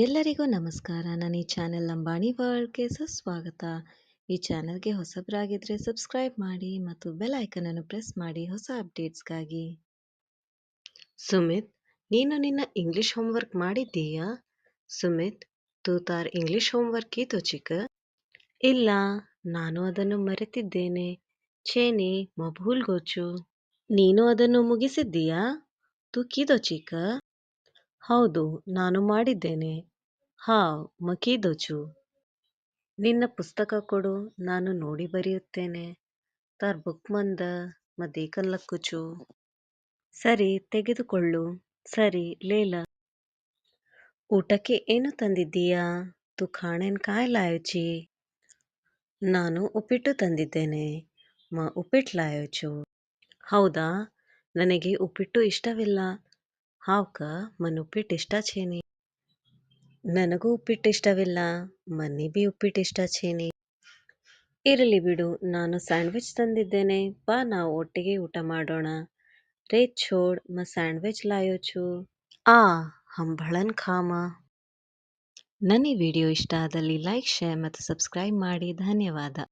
ಎಲ್ಲರಿಗೂ ನಮಸ್ಕಾರ. ನಾನು ಈ ಚಾನೆಲ್ ಅಂಬಾಣಿ ವರ್ಲ್ಡ್ಗೆ ಸುಸ್ವಾಗತ ಈ ಚಾನೆಲ್ಗೆ ಹೊಸಬರಾಗಿದ್ದರೆ ಸಬ್ಸ್ಕ್ರೈಬ್ ಮಾಡಿ ಮತ್ತು ಬೆಲ್ ಐಕನ್ ಅನ್ನು ಪ್ರೆಸ್ ಮಾಡಿ ಹೊಸ ಅಪ್ಡೇಟ್ಸ್ಗಾಗಿ. ಸುಮಿತ್, ನೀನು ನಿನ್ನ ಇಂಗ್ಲಿಷ್ ಹೋಮ್ವರ್ಕ್ ಮಾಡಿದ್ದೀಯಾ? ಸುಮಿತ್ ತೂತಾರ್ ಇಂಗ್ಲಿಷ್ ಹೋಮ್ವರ್ಕ್ ಇತ್ತು ಚಿಕ್ಕ? ಇಲ್ಲ, ನಾನು ಅದನ್ನು ಮರೆತಿದ್ದೇನೆ. ಚೇನಿ ಮಬೂಲ್ ಗೋಚು, ನೀನು ಅದನ್ನು ಮುಗಿಸಿದ್ದೀಯಾ? ತೂ ಕೀದೋ ಚಿಕ್ಕ? ಹೌದು, ನಾನು ಮಾಡಿದ್ದೇನೆ. ಹಾವ್ ಮಕೀದೋಚು ನಿನ್ನ ಪುಸ್ತಕ ಕೊಡು, ನಾನು ನೋಡಿ ಬರೆಯುತ್ತೇನೆ. ತಾರ್ ಬುಕ್ ಮಂದ ಕಲ್ಲಕ್ಕುಚು. ಲಕ್ಕುಚು ಸರಿ, ತೆಗೆದುಕೊಳ್ಳು. ಸರಿ, ಲೇಲ. ಊಟಕ್ಕೆ ಏನು ತಂದಿದ್ದೀಯಾ? ತು ಖಾಣೆನ್ ಕಾಯ್ ಲಾಯೋಚಿ ನಾನು ಉಪ್ಪಿಟ್ಟು ತಂದಿದ್ದೇನೆ. ಮ ಉಪ್ಪಿಟ್ಟು ಲಾಯೋಚು ಹೌದಾ? ನನಗೆ ಉಪ್ಪಿಟ್ಟು ಇಷ್ಟವಿಲ್ಲ. ಹಾವ್ಕ, ಮನ್ ಉಪ್ಪಿಟ್ಟು ಇಷ್ಟ ಚೇನಿ ನನಗೂ ಉಪ್ಪಿಟ್ಟು ಇಷ್ಟವಿಲ್ಲ ಮನಿ ಬಿ ಉಪ್ಪಿಟ್ಟು ಇಷ್ಟ ಚೇನಿ ಇರಲಿ ಬಿಡು, ನಾನು ಸ್ಯಾಂಡ್ವಿಚ್ ತಂದಿದ್ದೇನೆ, ಬಾ ನಾವು ಒಟ್ಟಿಗೆ ಊಟ ಮಾಡೋಣ. ರೇ ಛೋಡ್, ಮ ಸ್ಯಾಂಡ್ವಿಚ್ ಲಾಯೋಚು. ಆ, ಹಂಬಳನ್ ಖಾಮ. ನನ್ನ ವಿಡಿಯೋ ಇಷ್ಟ ಆದಲ್ಲಿ ಲೈಕ್, ಶೇರ್ ಮತ್ತು ಸಬ್ಸ್ಕ್ರೈಬ್ ಮಾಡಿ, ಧನ್ಯವಾದ.